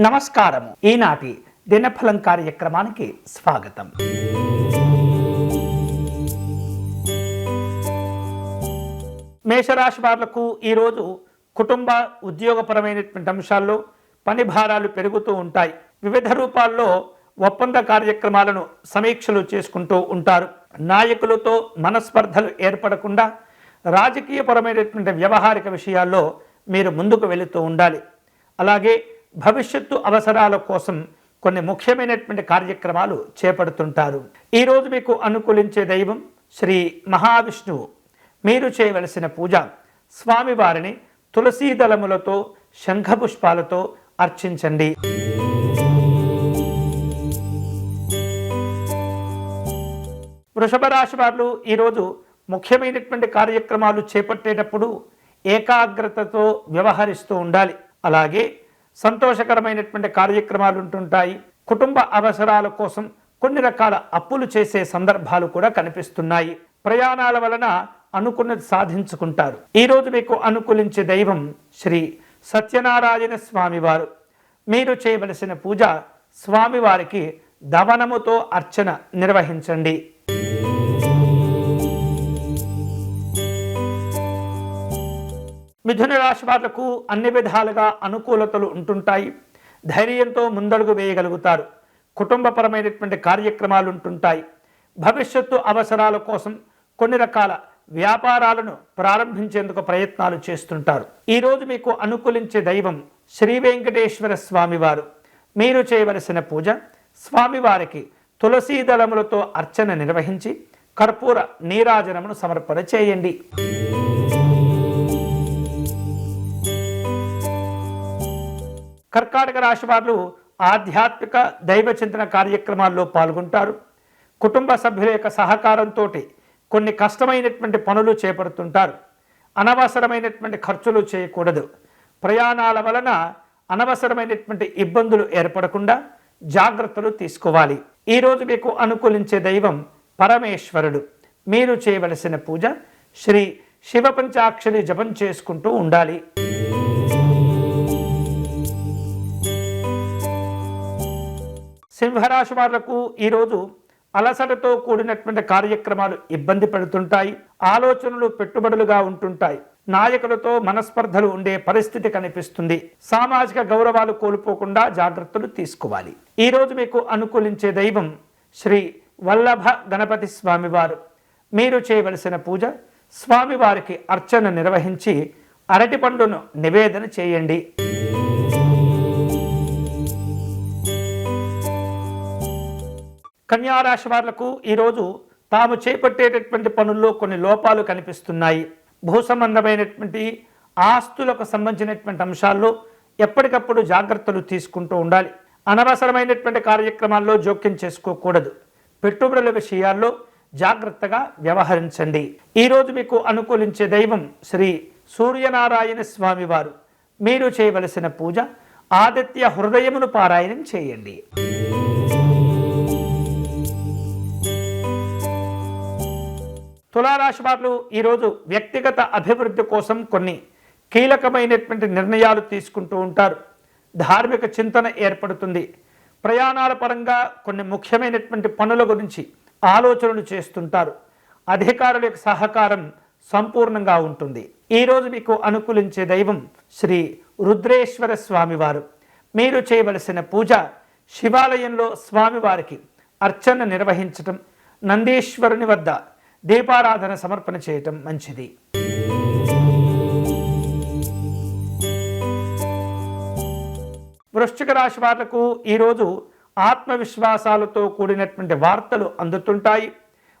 నమస్కారం ఈనాటి దినఫలం కార్యక్రమానికి స్వాగతం. మేషరాశి వాళ్ళకు ఈరోజు కుటుంబ ఉద్యోగపరమైనటువంటి అంశాల్లో పని భారాలు పెరుగుతూ ఉంటాయి. వివిధ రూపాల్లో ఒప్పంద కార్యక్రమాలను సమీక్షలు చేసుకుంటూ ఉంటారు. నాయకులతో మనస్పర్ధలు ఏర్పడకుండా రాజకీయపరమైనటువంటి వ్యవహారిక విషయాల్లో మీరు ముందుకు వెళుతూ ఉండాలి. అలాగే భవిష్యత్తు అవసరాల కోసం కొన్ని ముఖ్యమైనటువంటి కార్యక్రమాలు చేపడుతుంటారు. ఈరోజు మీకు అనుకూలించే దైవం శ్రీ మహావిష్ణువు. మీరు చేయవలసిన పూజ స్వామివారిని తులసీ దళములతో శంఖపుష్పాలతో అర్చించండి. వృషభ రాశి వారు ఈరోజు ముఖ్యమైనటువంటి కార్యక్రమాలు చేపట్టేటప్పుడు ఏకాగ్రతతో వ్యవహరిస్తూ ఉండాలి. అలాగే సంతోషకరమైనటువంటి కార్యక్రమాలు ఉంటుంటాయి. కుటుంబ అవసరాల కోసం కొన్ని రకాల అప్పులు చేసే సందర్భాలు కూడా కనిపిస్తున్నాయి. ప్రయాణాల వలన అనుకున్నది సాధించుకుంటారు. ఈరోజు మీకు అనుకూలించే దైవం శ్రీ సత్యనారాయణ స్వామివారు. మీరు చేయవలసిన పూజ స్వామివారికి దవనముతో అర్చన నిర్వహించండి. మిథున రాశి వాళ్ళకు అన్ని విధాలుగా అనుకూలతలు ఉంటుంటాయి. ధైర్యంతో ముందడుగు వేయగలుగుతారు. కుటుంబపరమైనటువంటి కార్యక్రమాలు ఉంటుంటాయి. భవిష్యత్తు అవసరాల కోసం కొన్ని రకాల వ్యాపారాలను ప్రారంభించేందుకు ప్రయత్నాలు చేస్తుంటారు. ఈరోజు మీకు అనుకూలించే దైవం శ్రీ వెంకటేశ్వర స్వామివారు. మీరు చేయవలసిన పూజ స్వామివారికి తులసీ దళములతో అర్చన నిర్వహించి కర్పూర నీరాజనమును సమర్పణ చేయండి. కర్కాటక రాశి వారు ఆధ్యాత్మిక దైవ చింతన కార్యక్రమాల్లో పాల్గొంటారు. కుటుంబ సభ్యుల యొక్క సహకారంతో కొన్ని కష్టమైనటువంటి పనులు చేపడుతుంటారు. అనవసరమైనటువంటి ఖర్చులు చేయకూడదు. ప్రయాణాల వలన అనవసరమైనటువంటి ఇబ్బందులు ఏర్పడకుండా జాగ్రత్తలు తీసుకోవాలి. ఈరోజు మీకు అనుకూలించే దైవం పరమేశ్వరుడు. మీరు చేయవలసిన పూజ శ్రీ శివ పంచాక్షరి జపం చేసుకుంటూ ఉండాలి. సింహరాశి వాళ్ళకు ఈరోజు అలసటతో కూడినటువంటి కార్యక్రమాలు ఇబ్బంది పెడుతుంటాయి ఆలోచనలు పెట్టుబడులుగా ఉంటుంటాయి. నాయకులతో మనస్పర్ధలు ఉండే పరిస్థితి కనిపిస్తుంది. సామాజిక గౌరవాలు కోల్పోకుండా జాగ్రత్తలు తీసుకోవాలి. ఈరోజు మీకు అనుకూలించే దైవం శ్రీ వల్లభ గణపతి స్వామివారు. మీరు చేయవలసిన పూజ స్వామివారికి అర్చన నిర్వహించి అరటిపండును నివేదన చేయండి. కన్యారాశి వాళ్ళకు ఈరోజు తాము చేపట్టేటటువంటి పనుల్లో కొన్ని లోపాలు కనిపిస్తున్నాయి. భూసంబంధమైనటువంటి ఆస్తులకు సంబంధించినటువంటి అంశాల్లో ఎప్పటికప్పుడు జాగ్రత్తలు తీసుకుంటూ ఉండాలి. అనవసరమైనటువంటి కార్యక్రమాల్లో జోక్యం చేసుకోకూడదు. పెట్టుబడుల విషయాల్లో జాగ్రత్తగా వ్యవహరించండి. ఈరోజు మీకు అనుకూలించే దైవం శ్రీ సూర్యనారాయణ స్వామివారు మీరు చేయవలసిన పూజ ఆదిత్య హృదయమును పారాయణం చేయండి. తులారాశి వారు ఈరోజు వ్యక్తిగత అభివృద్ధి కోసం కొన్ని కీలకమైనటువంటి నిర్ణయాలు తీసుకుంటూ ఉంటారు. ధార్మిక చింతన ఏర్పడుతుంది. ప్రయాణాల పరంగా కొన్ని ముఖ్యమైనటువంటి పనుల గురించి ఆలోచనలు చేస్తుంటారు. అధికారుల యొక్క సహకారం సంపూర్ణంగా ఉంటుంది. ఈరోజు మీకు అనుకూలించే దైవం శ్రీ రుద్రేశ్వర స్వామివారు. మీరు చేయవలసిన పూజ శివాలయంలో స్వామివారికి అర్చన నిర్వహించటం నందీశ్వరుని వద్ద దీపారాధన సమర్పణ చేయటం మంచిది. వృశ్చిక రాశి వాళ్ళకు ఈరోజు ఆత్మవిశ్వాసాలతో కూడినటువంటి వార్తలు అందుతుంటాయి.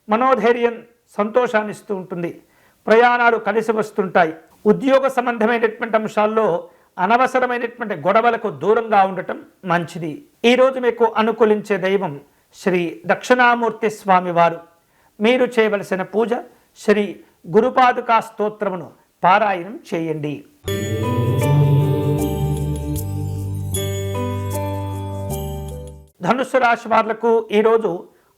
మనోధైర్యం సంతోషాన్ని ఇస్తూ ఉంటుంది. ప్రయాణాలు కలిసి వస్తుంటాయి. ఉద్యోగ సంబంధమైనటువంటి అంశాల్లో అనవసరమైనటువంటి గొడవలకు దూరంగా ఉండటం మంచిది. ఈరోజు మీకు అనుకూలించే దైవం శ్రీ దక్షిణామూర్తి స్వామివారు. మీరు చేయవలసిన పూజ శ్రీ గురుపాదుకా స్తోత్రమును పారాయణం చేయండి. ధనుస్సు రాశి వాళ్ళకు ఈరోజు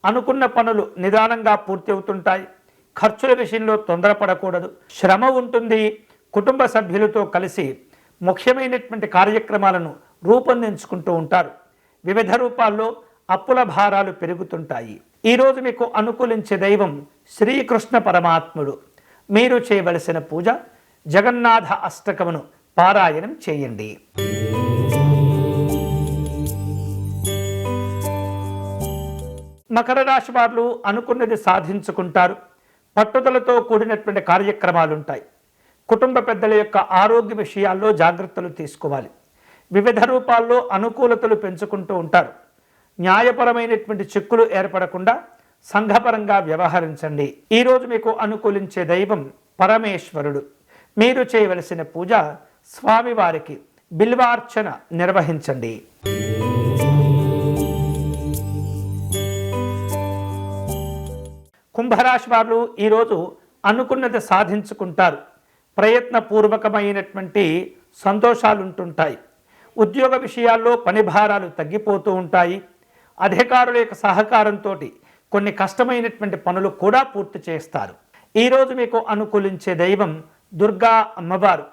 అనుకున్న పనులు నిదానంగా పూర్తి అవుతుంటాయి ఖర్చుల విషయంలో తొందరపడకూడదు. శ్రమ ఉంటుంది. కుటుంబ సభ్యులతో కలిసి ముఖ్యమైనటువంటి కార్యక్రమాలను రూపొందించుకుంటూ ఉంటారు. వివిధ రూపాల్లో అప్పుల భారాలు పెరుగుతుంటాయి. ఈరోజు మీకు అనుకూలించే దైవం శ్రీకృష్ణ పరమాత్ముడు. మీరు చేయవలసిన పూజ జగన్నాథ అష్టకమును పారాయణం చేయండి. మకర రాశి వారు అనుకున్నది సాధించుకుంటారు. పట్టుదలతో కూడినటువంటి కార్యక్రమాలు ఉంటాయి కుటుంబ పెద్దల యొక్క ఆరోగ్య విషయాల్లో జాగ్రత్తలు తీసుకోవాలి. వివిధ రూపాల్లో అనుకూలతలు పెంచుకుంటూ ఉంటారు. న్యాయపరమైనటువంటి చిక్కులు ఏర్పడకుండా సంఘపరంగా వ్యవహరించండి. ఈరోజు మీకు అనుకూలించే దైవం పరమేశ్వరుడు. మీరు చేయవలసిన పూజ స్వామివారికి బిల్వార్చన నిర్వహించండి. కుంభరాశి వారు ఈరోజు అనుకున్నది సాధించుకుంటారు. ప్రయత్నపూర్వకమైనటువంటి సంతోషాలు ఉంటుంటాయి ఉద్యోగ విషయాల్లో పని భారాలు తగ్గిపోతూ ఉంటాయి. అధికారుల యొక్క సహకారంతో కొన్ని కష్టమైనటువంటి పనులు కూడా పూర్తి చేస్తారు. ఈరోజు మీకు అనుకూలించే దైవం దుర్గా అమ్మవారు.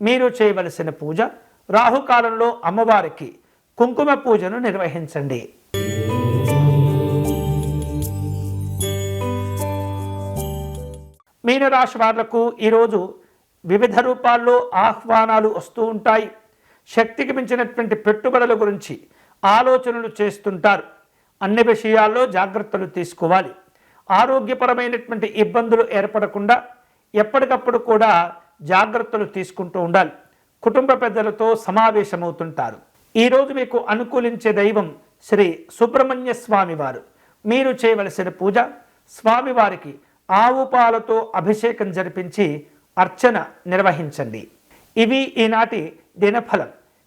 మీరు చేయవలసిన పూజ రాహుకాలంలో అమ్మవారికి కుంకుమ పూజను నిర్వహించండి. మీనరాశి వాళ్ళకు ఈరోజు వివిధ రూపాల్లో ఆహ్వానాలు వస్తూ ఉంటాయి. శక్తికి మించినటువంటి పెట్టుబడుల గురించి ఆలోచనలు చేస్తుంటారు. అన్ని విషయాల్లో జాగ్రత్తలు తీసుకోవాలి. ఆరోగ్యపరమైనటువంటి ఇబ్బందులు ఏర్పడకుండా ఎప్పటికప్పుడు కూడా జాగ్రత్తలు తీసుకుంటూ ఉండాలి. కుటుంబ పెద్దలతో సమావేశమవుతుంటారు. ఈరోజు మీకు అనుకూలించే దైవం శ్రీ సుబ్రహ్మణ్య స్వామివారు మీరు చేయవలసిన పూజ స్వామివారికి ఆవు పాలతో అభిషేకం జరిపించి అర్చన నిర్వహించండి. ఇవి ఈనాటి దినఫలం.